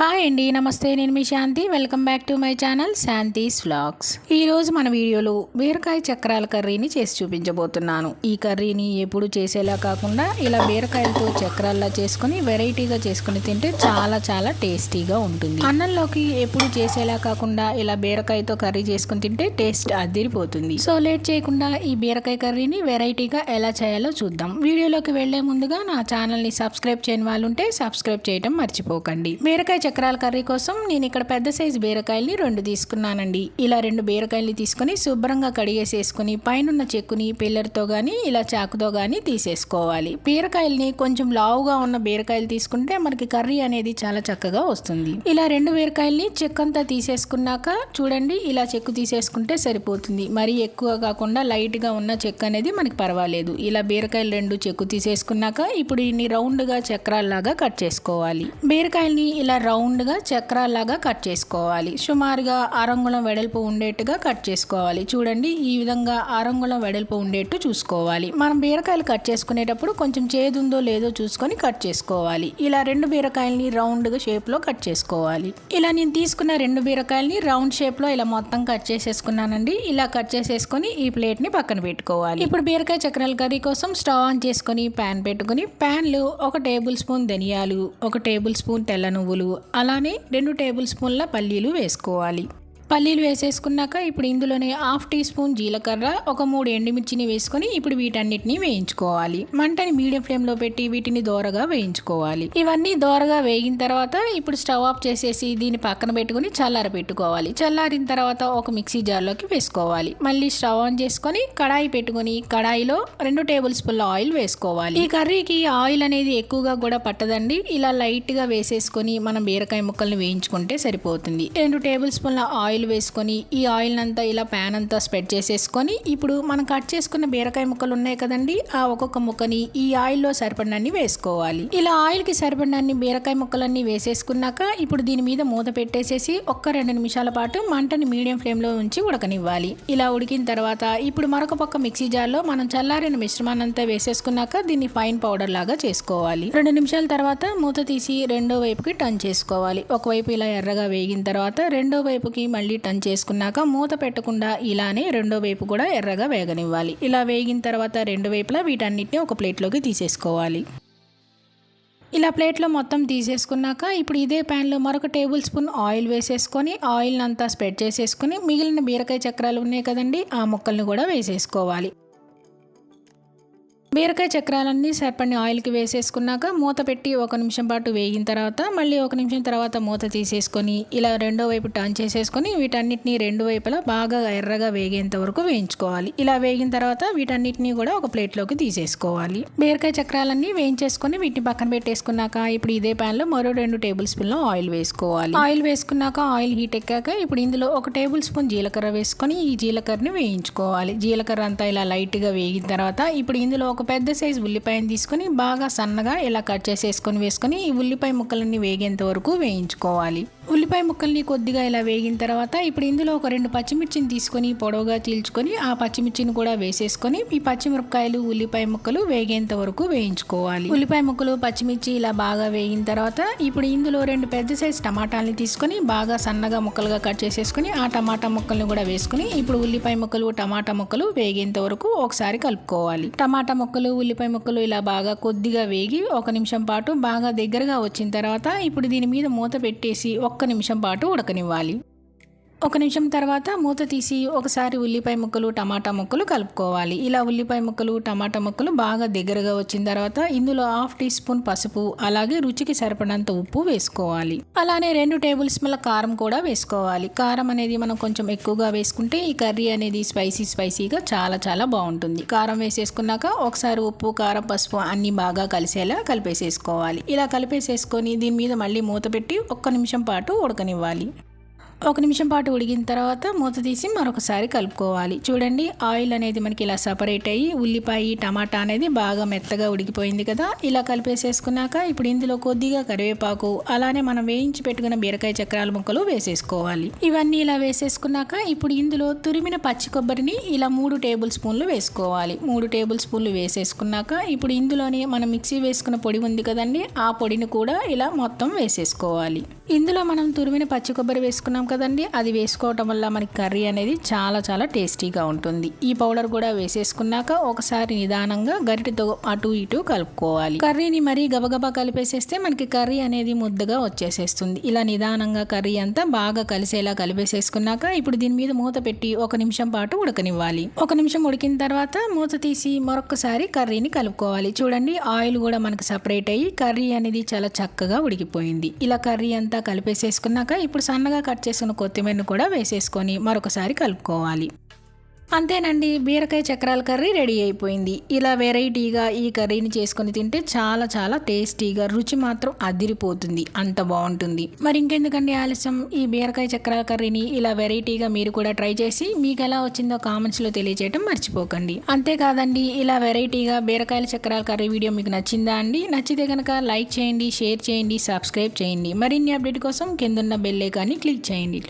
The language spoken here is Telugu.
హాయ్ అండి నమస్తే. నేను మీ Shanti. Welcome back to my channel Shanti's vlogs ఈరోజు మన వీడియోలో బీరకాయ చక్రాల కర్రీని చేసి చూపించబోతున్నాను. ఈ కర్రీని ఎప్పుడు చేసేలా కాకుండా ఇలా బీరకాయలతో చక్రాల్లా చేసుకుని వెరైటీగా చేసుకుని తింటే చాలా చాలా టేస్టీగా ఉంటుంది. అన్నంలోకి ఎప్పుడు చేసేలా కాకుండా ఇలా బీరకాయతో కర్రీ చేసుకుని తింటే టేస్ట్ అదిరిపోతుంది. సో లేట్ చేయకుండా ఈ బీరకాయ కర్రీని వెరైటీగా ఎలా చేయాలో చూద్దాం. వీడియోలోకి వెళ్ళే ముందుగా నా ఛానల్ని సబ్స్క్రైబ్ చేయని వాళ్ళు ఉంటే సబ్స్క్రైబ్ చేయడం మర్చిపోకండి. బీరకాయ చక్రాల కర్రీ కోసం నేను ఇక్కడ పెద్ద సైజు బీరకాయల్ని రెండు తీసుకున్నానండి. ఇలా రెండు బీరకాయల్ని తీసుకొని శుభ్రంగా కడిగేసేసుకుని పైనున్న చెక్కుని పిల్లర్తో కానీ ఇలా చాకుతో కానీ తీసేసుకోవాలి. బీరకాయల్ని కొంచెం లావుగా ఉన్న బీరకాయలు తీసుకుంటే మనకి కర్రీ అనేది చాలా చక్కగా వస్తుంది. ఇలా రెండు బీరకాయల్ని చెక్కంతా తీసేసుకున్నాక చూడండి ఇలా చెక్కు తీసేసుకుంటే సరిపోతుంది. మరీ ఎక్కువ కాకుండా లైట్గా ఉన్న చెక్క అనేది మనకి పర్వాలేదు. ఇలా బీరకాయలు రెండు చెక్కు తీసేసుకున్నాక ఇప్పుడు ఇన్ని రౌండ్గా చక్రాల్లాగా కట్ చేసుకోవాలి. బీరకాయల్ని ఇలా రౌండ్గా చక్రాల్లాగా కట్ చేసుకోవాలి. సుమారుగా అరంగుళం వెడల్పు ఉండేట్టుగా కట్ చేసుకోవాలి. చూడండి ఈ విధంగా అరంగుళం వెడల్పు ఉండేట్టు చూసుకోవాలి. మనం బీరకాయలు కట్ చేసుకునేటప్పుడు కొంచెం చేదుందో లేదో చూసుకొని కట్ చేసుకోవాలి. ఇలా రెండు బీరకాయల్ని రౌండ్గా షేప్లో కట్ చేసుకోవాలి. ఇలా నేను తీసుకున్న రెండు బీరకాయలని రౌండ్ షేప్లో ఇలా మొత్తం కట్ చేసేసుకున్నానండి. ఇలా కట్ చేసేసుకొని ఈ ప్లేట్ని పక్కన పెట్టుకోవాలి. ఇప్పుడు బీరకాయ చక్రాల కర్రీ కోసం స్టవ్ ఆన్ చేసుకొని ప్యాన్ పెట్టుకుని ప్యాన్లు ఒక టేబుల్ స్పూన్ ధనియాలు ఒక టేబుల్ స్పూన్ తెల్ల నువ్వులు అలానే రెండు టేబుల్ స్పూన్ల పల్లీలు వేసుకోవాలి. పల్లీలు వేసేసుకున్నాక ఇప్పుడు ఇందులోనే హాఫ్ టీ స్పూన్ జీలకర్ర ఒక మూడు ఎండుమిర్చిని వేసుకొని ఇప్పుడు వీటన్నిటిని వేయించుకోవాలి. మంటని మీడియం ఫ్లేమ్లో పెట్టి వీటిని దోరగా వేయించుకోవాలి. ఇవన్నీ దోరగా వేగిన తర్వాత ఇప్పుడు స్టవ్ ఆఫ్ చేసేసి దీన్ని పక్కన పెట్టుకుని చల్లార పెట్టుకోవాలి. చల్లారిన తర్వాత ఒక మిక్సీ జార్లోకి వేసుకోవాలి. మళ్ళీ స్టవ్ ఆన్ చేసుకొని కడాయి పెట్టుకుని కడాయిలో రెండు టేబుల్ స్పూన్ల ఆయిల్ వేసుకోవాలి. ఈ కర్రీకి ఆయిల్ అనేది ఎక్కువగా కూడా పట్టదండి. ఇలా లైట్గా వేసేసుకొని మనం బీరకాయ ముక్కల్ని వేయించుకుంటే సరిపోతుంది. రెండు టేబుల్ స్పూన్ల ఆయిల్ వేసుకొని ఈ ఆయిల్ అంతా ఇలా ప్యాన్ అంతా స్ప్రెడ్ చేసేసుకొని ఇప్పుడు మనం కట్ చేసుకున్న బీరకాయ ముక్కలు ఉన్నాయి కదండి ఆ ఒక్కొక్క ముక్కని ఈ ఆయిల్లో సరిపడినన్ని వేసుకోవాలి. ఇలా ఆయిల్కి సరిపడినన్ని బీరకాయ ముక్కలన్నీ వేసేసుకున్నాక ఇప్పుడు దీని మీద మూత పెట్టేసేసి ఒక్క రెండు నిమిషాల పాటు మంటని మీడియం ఫ్లేమ్లో ఉంచి ఉడకనివ్వాలి. ఇలా ఉడికిన తర్వాత ఇప్పుడు మరొక పక్క మిక్సీ జార్లో మనం చల్లారిన మిశ్రమాన్ని అంతా వేసేసుకున్నాక దీన్ని ఫైన్ పౌడర్ లాగా చేసుకోవాలి. రెండు నిమిషాల తర్వాత మూత తీసి రెండో వైపుకి టర్న్ చేసుకోవాలి. ఒకవైపు ఇలా ఎర్రగా వేగిన తర్వాత రెండో వైపుకి మళ్ళీ టర్న్ చేసుకున్నాక మూత పెట్టకుండా ఇలానే రెండో వైపు కూడా ఎర్రగా వేగనివ్వాలి. ఇలా వేగిన తర్వాత రెండు వైపులా వీటన్నిటిని ఒక ప్లేట్లోకి తీసేసుకోవాలి. ఇలా ప్లేట్లో మొత్తం తీసేసుకున్నాక ఇప్పుడు ఇదే ప్యాన్లో మరొక టేబుల్ స్పూన్ ఆయిల్ వేసేసుకొని ఆయిల్ అంతా స్ప్రెడ్ చేసేసుకొని మిగిలిన బీరకాయ చక్రాలు ఉన్నాయి కదండి ఆ ముక్కల్ని కూడా వేసేసుకోవాలి. బీరకాయ చక్రాలన్నీ సరిపడిన ఆయిల్కి వేసేసుకున్నాక మూత పెట్టి ఒక నిమిషం పాటు వేగిన తర్వాత మళ్ళీ ఒక నిమిషం తర్వాత మూత తీసేసుకొని ఇలా రెండో వైపు టర్న్ చేసేసుకొని వీటన్నిటిని రెండు వైపులా బాగా ఎర్రగా వేగేంత వరకు వేయించుకోవాలి. ఇలా వేగిన తర్వాత వీటన్నిటిని కూడా ఒక ప్లేట్లోకి తీసేసుకోవాలి. బీరకాయ చక్రాలన్నీ వేయించేసుకొని వీటిని పక్కన పెట్టేసుకున్నాక ఇప్పుడు ఇదే ప్యాన్లో మరో రెండు టేబుల్ స్పూన్ల ఆయిల్ వేసుకోవాలి. ఆయిల్ వేసుకున్నాక ఆయిల్ హీట్ ఎక్కాక ఇప్పుడు ఇందులో ఒక టేబుల్ స్పూన్ జీలకర్ర వేసుకొని ఈ జీలకర్రని వేయించుకోవాలి. జీలకర్ర అంతా ఇలా లైట్గా వేగిన తర్వాత ఇప్పుడు ఇందులో ఒక ఒక పెద్ద సైజు ఉల్లిపాయను తీసుకొని బాగా సన్నగా ఇలా కట్ చేసేసుకొని వేసుకొని ఈ ఉల్లిపాయ ముక్కలన్నీ వేగేంత వరకు వేయించుకోవాలి. ఉల్లిపాయ ముక్కల్ని కొద్దిగా ఇలా వేగిన తర్వాత ఇప్పుడు ఇందులో ఒక రెండు పచ్చిమిర్చిని తీసుకొని పొడవుగా చీల్చుకొని ఆ పచ్చిమిర్చిని కూడా వేసేసుకొని ఈ పచ్చిమిరపకాయలు ఉల్లిపాయ ముక్కలు వేగేంత వరకు వేయించుకోవాలి. ఉల్లిపాయ ముక్కలు పచ్చిమిర్చి ఇలా బాగా వేగిన తర్వాత ఇప్పుడు ఇందులో రెండు పెద్ద సైజు టమాటాలని తీసుకొని బాగా సన్నగా ముక్కలుగా కట్ చేసేసుకొని ఆ టమాటా ముక్కల్ని కూడా వేసుకొని ఇప్పుడు ఉల్లిపాయ ముక్కలు టమాటా ముక్కలు వేగేంత వరకు ఒకసారి కలుపుకోవాలి. టమాటా ముక్కలు ఉల్లిపాయ ముక్కలు ఇలా బాగా కొద్దిగా వేగి ఒక నిమిషం పాటు బాగా దగ్గరగా వచ్చిన తర్వాత ఇప్పుడు దీని మీద మూత పెట్టేసి ఒక్క నిమిషం పాటు ఉడకనివ్వాలి. ఒక నిమిషం తర్వాత మూత తీసి ఒకసారి ఉల్లిపాయ ముక్కలు టమాటా ముక్కలు కలుపుకోవాలి. ఇలా ఉల్లిపాయ ముక్కలు టమాటా ముక్కలు బాగా దగ్గరగా వచ్చిన తర్వాత ఇందులో హాఫ్ టీ స్పూన్ పసుపు అలాగే రుచికి సరిపడినంత ఉప్పు వేసుకోవాలి. అలానే రెండు టేబుల్ స్పూన్ల కారం కూడా వేసుకోవాలి. కారం అనేది మనం కొంచెం ఎక్కువగా వేసుకుంటే ఈ కర్రీ అనేది స్పైసీ స్పైసీగా చాలా చాలా బాగుంటుంది. కారం వేసేసుకున్నాక ఒకసారి ఉప్పు కారం పసుపు అన్ని బాగా కలిసేలా కలిపేసేసుకోవాలి. ఇలా కలిపేసేసుకొని దీని మీద మళ్ళీ మూత పెట్టి ఒక్క నిమిషం పాటు ఉడకనివ్వాలి. ఒక నిమిషం పాటు ఉడికిన తర్వాత మూత తీసి మరొకసారి కలుపుకోవాలి. చూడండి ఆయిల్ అనేది మనకి ఇలా సపరేట్ అయ్యి ఉల్లిపాయ టమాటా అనేది బాగా మెత్తగా ఉడికిపోయింది కదా. ఇలా కలిపేసేసుకున్నాక ఇప్పుడు ఇందులో కొద్దిగా కరివేపాకు అలానే మనం వేయించి పెట్టుకున్న బీరకాయ చక్రాల ముక్కలు వేసేసుకోవాలి. ఇవన్నీ ఇలా వేసేసుకున్నాక ఇప్పుడు ఇందులో తురిమిన పచ్చి కొబ్బరిని ఇలా మూడు టేబుల్ స్పూన్లు వేసుకోవాలి. మూడు టేబుల్ స్పూన్లు వేసేసుకున్నాక ఇప్పుడు ఇందులోనే మనం మిక్సీ వేసుకున్న పొడి ఉంది కదండి ఆ పొడిని కూడా ఇలా మొత్తం వేసేసుకోవాలి. ఇందులో మనం తురిమిన పచ్చి కొబ్బరి వేసుకున్నాం కదండి. అది వేసుకోవటం వల్ల మనకి కర్రీ అనేది చాలా చాలా టేస్టీగా ఉంటుంది. ఈ పౌడర్ కూడా వేసేసుకున్నాక ఒకసారి నిదానంగా గరిటతో అటు ఇటు కలుపుకోవాలి. కర్రీని మరీ గబగబా కలిపేసేస్తే మనకి కర్రీ అనేది ముద్దగా వచ్చేసేస్తుంది. ఇలా నిదానంగా కర్రీ అంతా బాగా కలిసేలా కలిపేసేసుకున్నాక ఇప్పుడు దీని మీద మూత పెట్టి ఒక నిమిషం పాటు ఉడకనివ్వాలి. ఒక నిమిషం ఉడికిన తర్వాత మూత తీసి మరొకసారి కర్రీని కలుపుకోవాలి. చూడండి ఆయిల్ కూడా మనకి సపరేట్ అయ్యి కర్రీ అనేది చాలా చక్కగా ఉడికిపోయింది. ఇలా కర్రీ అంతా కలిపేసేసుకున్నాక ఇప్పుడు సన్నగా కట్ చేసుకున్న కొత్తిమీరను కూడా వేసేసుకొని మరొకసారి కలుపుకోవాలి. అంతేనండి బీరకాయ చక్రాల కర్రీ రెడీ అయిపోయింది. ఇలా వెరైటీగా ఈ కర్రీని చేసుకొని తింటే చాలా చాలా టేస్టీగా రుచి మాత్రం అదిరిపోతుంది. అంత బాగుంటుంది. మరి ఇంకెందుకండి ఆలస్యం? ఈ బీరకాయ చక్రాల కర్రీని ఇలా వెరైటీగా మీరు కూడా ట్రై చేసి మీకు ఎలా వచ్చిందో కామెంట్స్లో తెలియజేయడం మర్చిపోకండి. అంతేకాదండి ఇలా వెరైటీగా బీరకాయల చక్రాల కర్రీ వీడియో మీకు నచ్చిందా అండి? నచ్చితే కనుక లైక్ చేయండి షేర్ చేయండి సబ్స్క్రైబ్ చేయండి. మరిన్ని అప్డేట్ కోసం కిందన్న బెల్లే కానీ క్లిక్ చేయండి.